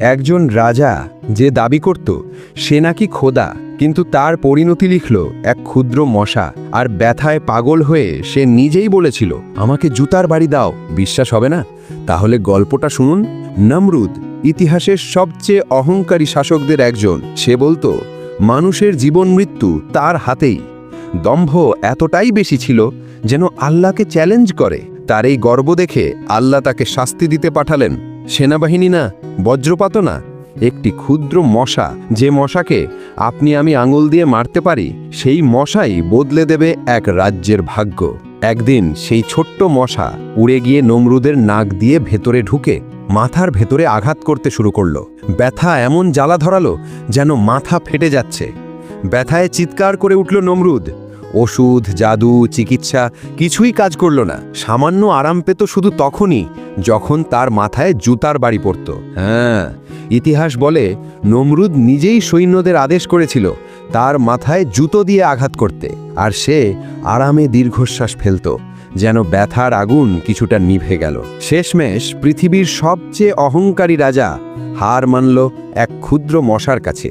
একজন রাজা যে দাবি করত, সে নাকি খোদা, কিন্তু তার পরিণতি লিখল এক ক্ষুদ্র মশা, আর ব্যথায় পাগল হয়ে সে নিজেই বলেছিল, আমাকে জুতার বাড়ি দাও, বিশ্বাস হবে না? তাহলে গল্পটা শুনুন। নমরুদ, ইতিহাসের সবচেয়ে অহংকারী শাসকদের একজন, সে বলতো, মানুষের জীবন মৃত্যু তার হাতেই। দম্ভ এতটাই বেশি ছিল যেন আল্লাহকে চ্যালেঞ্জ করে। তার এই গর্ব দেখে আল্লাহ তাকে শাস্তি দিতে পাঠালেন। সেনাবাহিনী না বজ্রপাত না একটি ক্ষুদ্র মশা, যে মশাকে আপনি আমি আঙুল দিয়ে মারতে পারি, সেই মশাই বদলে দেবে এক রাজ্যের ভাগ্য। একদিন সেই ছোট্ট মশা উড়ে গিয়ে নমরুদের নাক দিয়ে ভেতরে ঢুকে মাথার ভেতরে আঘাত করতে শুরু করল। ব্যথা এমন জ্বালা ধরালো যেন মাথা ফেটে যাচ্ছে। ব্যথায় চিৎকার করে উঠল নমরুদ। ওষুধ, জাদু, চিকিৎসা, কিছুই কাজ করল না। সামান্য আরাম পেত শুধু তখনই যখন তার মাথায় জুতার বাড়ি পড়ত। হ্যাঁ ইতিহাস বলে নমরুদ নিজেই সৈন্যদের আদেশ করেছিল তার মাথায় জুতো দিয়ে আঘাত করতে, আর সে আরামে দীর্ঘশ্বাস ফেলত, যেন ব্যথার আগুন কিছুটা নিভে গেল। শেষমেশ পৃথিবীর সবচেয়ে অহংকারী রাজা হার মানল এক ক্ষুদ্র মশার কাছে।